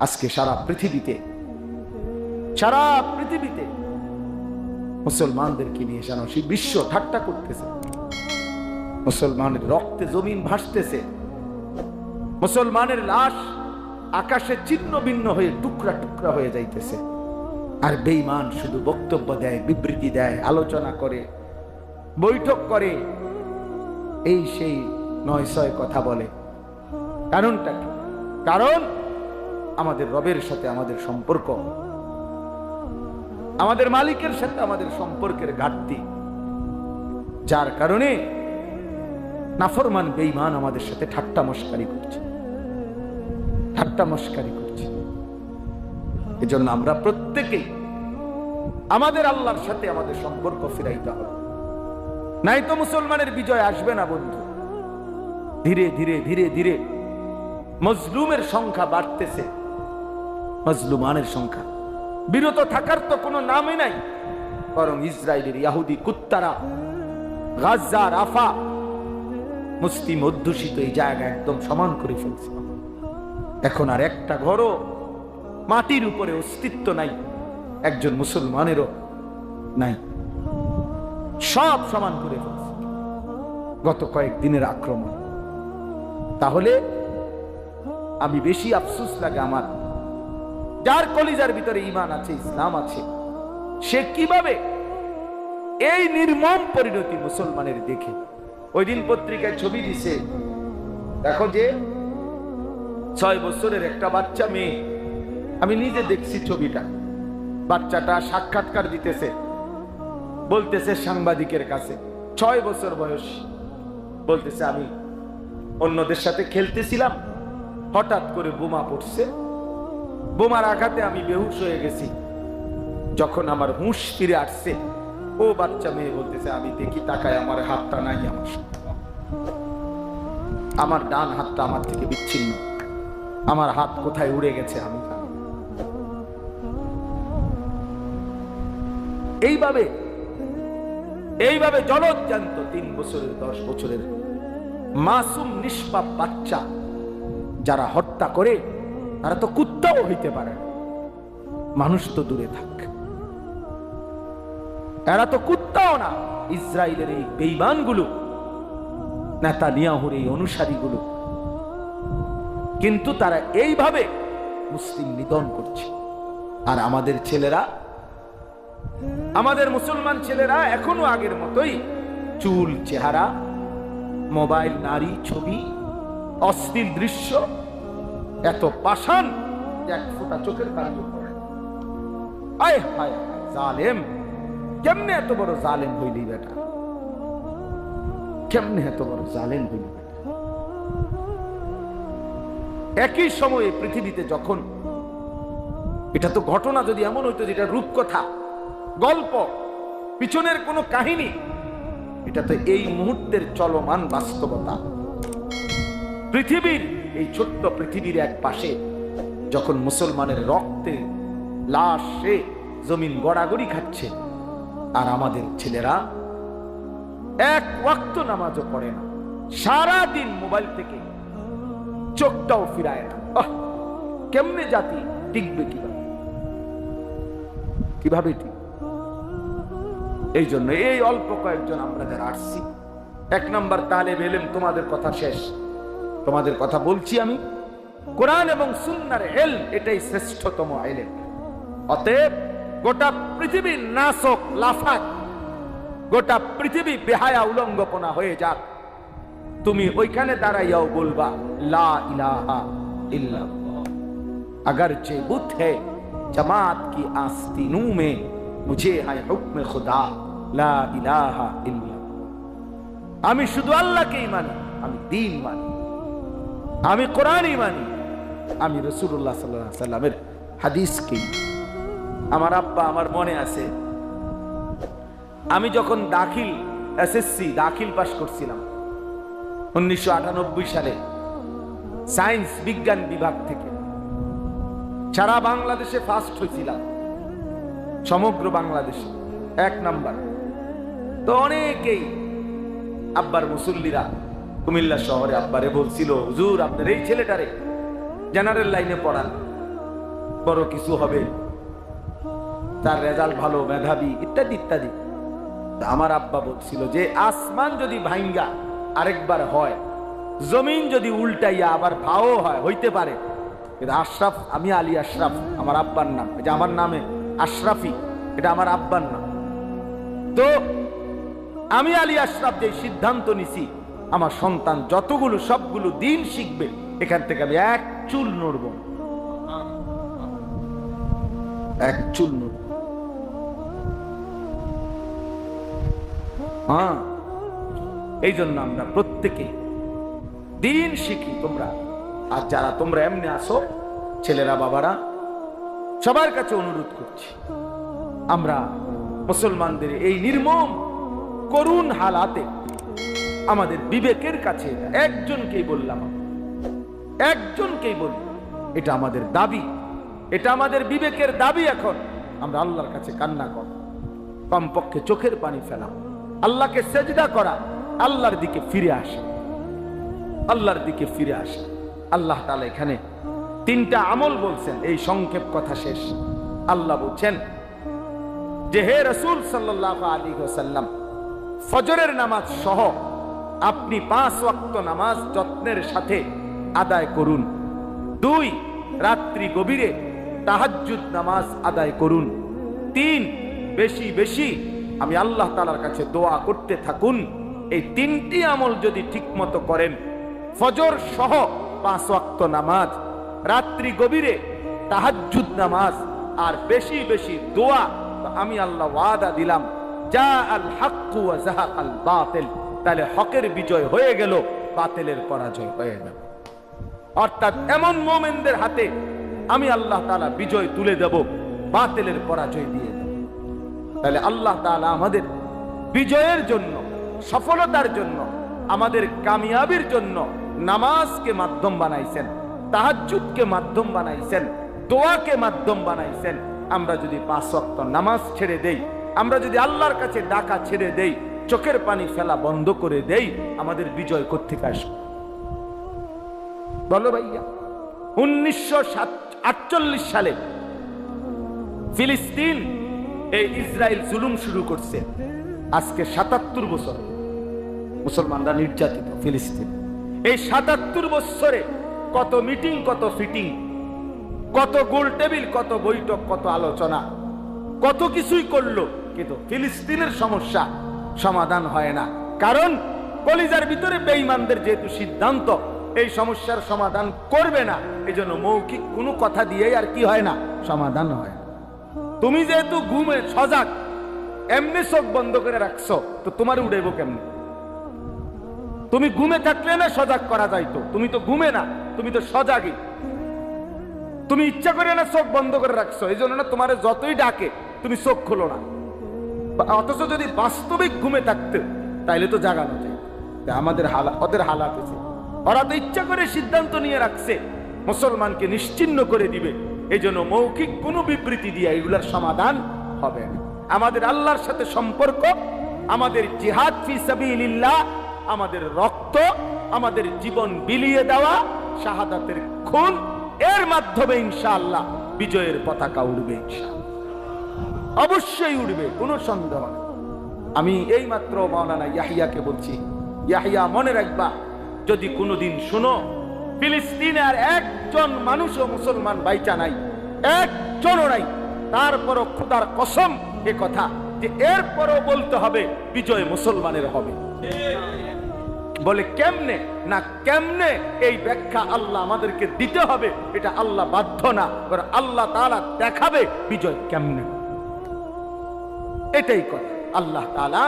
আজকে সারা পৃথিবীতে সারা পৃথিবীতে মুসলমানদেরকে নিয়ে যেন সেই বিশ্ব ঠাট্টা করতেছে। মুসলমানের রক্তে জমিন ভাসতেছে। মুসলমানের লাশ আকাশে ছিন্ন ভিন্ন হয়ে টুকরা টুকরা হয়ে যাইতেছে। আর বেঈমান শুধু বক্তব্য দেয়, বিবৃতি দেয়, আলোচনা করে, বৈঠক করে। এই সেই নয় ছয় কথা বলে। কারণটা কারণ আমাদের রবের সাথে আমাদের সম্পর্ক। আমাদের মালিকের সাথে আমাদের সম্পর্কের ঘাটতি। যার কারণে নাফরমান বেঈমান আমাদের সাথে ঠাট্টা মস্কারি করছে। ঠাট্টা মস্কারি করছে। এজন্য আমরা প্রত্যেকেই আমাদের আল্লাহর সাথে আমাদের সম্পর্ক ফিরাইতে হবে। নাই তো মুসলমানের বিজয় আসবে না বন্ধু। ধীরে ধীরে ধীরে ধীরে মজলুমের সংখ্যা বাড়তেছে। মজলুমানের সংখ্যা। বিরত থাকার তো কোনো নামই নাই। বরং ইসরায়েলের ইয়াহুদি কুত্তারা গাজা রাফা, মুসলিম অধ্যুষিত এই জায়গা একদম সমান করে ফেলছে। এখন আর একটা ঘরও মাটির উপরে অস্তিত্ব নাই, একজন মুসলমানেরও নাই। সব সমান করে ফেলছে। গত কয়েক দিনের আক্রমণ। তাহলে আমি বেশি আফসুস লাগে আমার যার কলিজার ভিতরে ইমান আছে, ইসলাম আছে, সে কীভাবে এই নির্মম পরিণতি মুসলমানের দেখে? ওই দিন পত্রিকায় ছবি দিছে, দেখো যে ছয় বছরের একটা বাচ্চা মেয়ে, আমি নিজে দেখছি ছবিটা, বাচ্চাটা সাক্ষাৎকার দিতেছে, বলতেছে সাংবাদিকের কাছে, ছয় বছর বয়স, বলতেছে আমি অন্যদের সাথে খেলতেছিলাম, হঠাৎ করে বোমা পড়ছে বোমার আঘাতে আমি বেহুশ হয়ে গেছি। যখন আমার হুঁশ ফিরে আসছে, ও বাচ্চা মেয়ে বলতেছে, আমি দেখি তাকায় আমার হাতটা নাই আমার আমার ডান হাতটা আমার থেকে বিচ্ছিন্ন। আমার হাত কোথায় উড়ে গেছে আমি এইভাবে এইভাবে জলজ্জান্ত তিন বছরের, দশ বছরের মাসুম নিষ্পাপ বাচ্চা যারা হত্যা করে তারা তো কুত্তাও হইতে পারে মানুষ তো দূরে থাক। এরা তো কুত্তাও না। ইসরায়েলের এই বেইমানগুলো নেতা নিয়াহুর এই অনুসারীগুলো। কিন্তু তারা এইভাবে মুসলিম নিধন করছে। আর আমাদের ছেলেরা, আমাদের মুসলমান ছেলেরা এখনও আগের মতোই চুল, চেহারা, মোবাইল, নারী, ছবি, অশ্লীল দৃশ্য এত পাষাণ, এক ফোঁটা চোখের করে আয় হায় জালেম, কেমনে এত বড় জালেম হইলি বেটা? কেমনে এত বড় জালেম হইলি একই সময়ে পৃথিবীতে যখন, এটা তো ঘটনা যদি এমন হইতো যেটা রূপকথা, গল্প, পিছনের কোনো কাহিনী, এটা তো এই মুহূর্তের চলমান বাস্তবতা। পৃথিবীর এই ছোট্ট পৃথিবীর এক পাশে, যখন মুসলমানের রক্তে লাশে জমিন গড়াগড়ি খাচ্ছে, আর আমাদের ছেলেরা এক ওয়াক্ত নামাজও পড়ে না সারা দিন মোবাইল থেকে চোখটাও ফিরায় না। কেমনে জাতি টিকবে কীভাবে? কীভাবে ঠিক এই জন্য এই অল্প কয়েকজন আমরা যারা আসছি, এক নম্বর তালে বেলেম তোমাদের কথা শেষ। তোমাদের কথা বলছি আমি কোরআন এবং সুন্নার এল এটাই শ্রেষ্ঠতম এলেম অতএব গোটা পৃথিবীর নাশক লাফাক গোটা পৃথিবী বেহায়া উলঙ্গপনা হয়ে যাক তুমি ওইখানে দাঁড়াইয়াও বলবা লা ইলাহা ইল্লাল্লাহ अगरचे बुत है जमात की आस्तीनों में मुझे है हुक्म खुदा ला इलाहा इल्ला আমি শুধু আল্লাহকেই মানি আমি দিন মানি আমি কোরআনই মানি আমি রসুল্লাহ সাল্লাহ সাল্লামের হাদিসকেই আমার আব্বা আমার মনে আছে, আমি যখন দাখিল এসএসসি দাখিল পাশ করছিলাম, উনিশশো আটানব্বই সালে সায়েন্স বিজ্ঞান বিভাগ থেকে। সারা বাংলাদেশে ফার্স্ট হয়েছিলাম সমগ্র বাংলাদেশে, এক নাম্বার। তো অনেকেই আব্বার মুসল্লিরা কুমিল্লা শহরে আব্বারে বলছিল, হুজুর, আপনার এই ছেলেটারে জেনারেল লাইনে পড়ান। বড় কিছু হবে। তার রেজাল্ট ভালো, মেধাবী, ইত্যাদি ইত্যাদি। আমার আব্বা বলছিল যে, আসমান যদি ভাঙ্গা আরেকবার হয়, জমিন যদি উল্টাইয়া আবার ভাও হয়, হইতে পারে। কিন্তু আশরাফ, আমি আলী আশরাফ, আমার আব্বার নাম। এটা আমার নামে আশরাফি, এটা আমার আব্বার নাম। তো আমি আলী আশরাফ যে সিদ্ধান্ত নিছি আমার সন্তান যতগুলো, সবগুলো দিন শিখবে, এখান থেকে আমি এক চুল নড়ব। এক চুল হ্যাঁ এই জন্য আমরা প্রত্যেকে দিন শিখি তোমরা। আর যারা তোমরা এমনি আসো ছেলেরা, বাবারা, সবার কাছে অনুরোধ করছি, আমরা মুসলমানদের এই নির্মম করুণ হালাতে আমাদের বিবেকের কাছে একজনকেই বললাম। একজনকেই বলি, এটা আমাদের দাবি। এটা আমাদের বিবেকের দাবি এখন। আমরা আল্লাহর কাছে কান্না কর। কমপক্ষে চোখের পানি ফেলা আল্লাহকে সেজদা করা। আল্লাহর দিকে ফিরে আসা। আল্লাহর দিকে ফিরে আসা। আল্লাহ তাআলা এখানে তিনটা আমল বলছেন। এই সংক্ষেপ কথা শেষ। আল্লাহ বলছেন, যে হে রসুল সাল্লাহ আলী সাল্লাম ফজরের নামাজ সহ আপনি পাঁচ ওয়াক্ত নামাজ যত্নের সাথে আদায় করুন। দুই, রাত্রি গভীরে তাহাজ্জুদ নামাজ আদায় করুন। তিন, বেশি বেশি আমি আল্লাহ তালার কাছে দোয়া করতে থাকুন। এই তিনটি আমল যদি ঠিকমতো করেন, ফজর সহ পাঁচ ওয়াক্ত নামাজ, রাত্রি গভীরে তাহাজ্জুদ নামাজ আর বেশি বেশি দোয়া আমি আল্লাহ ওয়াদা দিলাম যা আল হাক্কু আল বাতিল। তাহলে হকের বিজয় হয়ে গেল, বাতিলের পরাজয় হয়ে গেল। অর্থাৎ এমন মোমেনদের হাতে আমি আল্লাহ তাআলা বিজয় তুলে দেব, বাতিলের পরাজয় দিয়ে দেব। তাহলে আল্লাহ তাআলা আমাদের বিজয়ের জন্য, সফলতার জন্য, আমাদের কামিয়াবির জন্য নামাজকে মাধ্যম বানাইছেন, তাহাজ্জুদকে মাধ্যম বানাইছেন, দোয়াকে মাধ্যম বানাইছেন। আমরা যদি পাঁচ নামাজ ছেড়ে দেই, আমরা যদি আল্লাহর কাছে ডাকা ছেড়ে দেই চোখের পানি ফেলা বন্ধ করে দেই, আমাদের বিজয় কোথেকে আসবে? বলো ভাইয়া, উনিশশো আটচল্লিশ সালে ফিলিস্তিন এই ইসরায়েল জুলুম শুরু করছে। আজকে সাতাত্তর বছর মুসলমানরা নির্যাতিত ফিলিস্তিন। এই সাতাত্তর বছরে কত মিটিং, কত ফিটিং, কত গোল টেবিল, কত বৈঠক, কত আলোচনা, কত কিছুই করল, কিন্তু ফিলিস্তিনের সমস্যা সমাধান হয় না। কারণ কলিজার ভিতরে বেঈমানদের যেহেতু সিদ্ধান্ত, এই সমস্যার সমাধান করবে না। এই জন্য মৌখিক কোনো কথা দিয়েই আর কি হয় না? সমাধান হয় না। তুমি যেহেতু ঘুমে সজাগ, এমনি চোখ বন্ধ করে রাখছো, তো তোমার উড়েব কেমনি? তুমি ঘুমে থাকলে না সজাগ করা যাইতো তুমি তো ঘুমে না, তুমি তো সজাগই। তুমি ইচ্ছা করে না চোখ বন্ধ করে রাখছো এই জন্য না তোমার যতই ডাকে, তুমি চোখ খোলো না। অথচ যদি বাস্তবিক ঘুমে থাকতে, তাইলে তো জাগানো যায়। আমাদের হালা ওদের হালাত আছে ওরা তো ইচ্ছা করে সিদ্ধান্ত নিয়ে রাখছে, মুসলমানকে নিশ্চিন্ন করে দিবে। এই জন্য মৌখিক কোনো বিবৃতি দিয়ে এগুলার সমাধান হবে না। আমাদের আল্লাহর সাথে সম্পর্ক, আমাদের জিহাদ সাবিলিল্লাহ, আমাদের রক্ত, আমাদের জীবন বিলিয়ে দেওয়া, শাহাদাতের খুন, এর মাধ্যমে ইনশাআল্লাহ বিজয়ের পতাকা উড়বে ইনশাআল্লাহ। অবশ্যই উঠবে, কোনো সন্দেহ নেই। আমি এই মাত্র মাওলানা ইয়াহিয়াকে বলছি, ইয়াহিয়া মনে রাখবা, যদি কোনোদিন শুনো, ফিলিস্তিনে আর একজন মানুষও মুসলমান বাইচা নাই, একজনও নাই, তারপরও খুদার কসম এ কথা যে এরপরও বলতে হবে, বিজয় মুসলমানের হবে। বলে কেমনে না কেমনে এই ব্যাখ্যা আল্লাহ আমাদেরকে দিতে হবে, এটা আল্লাহ বাধ্য না আল্লাহ তাআলা দেখাবে বিজয় কেমনে। এটাই কথা আল্লাহ তাআলা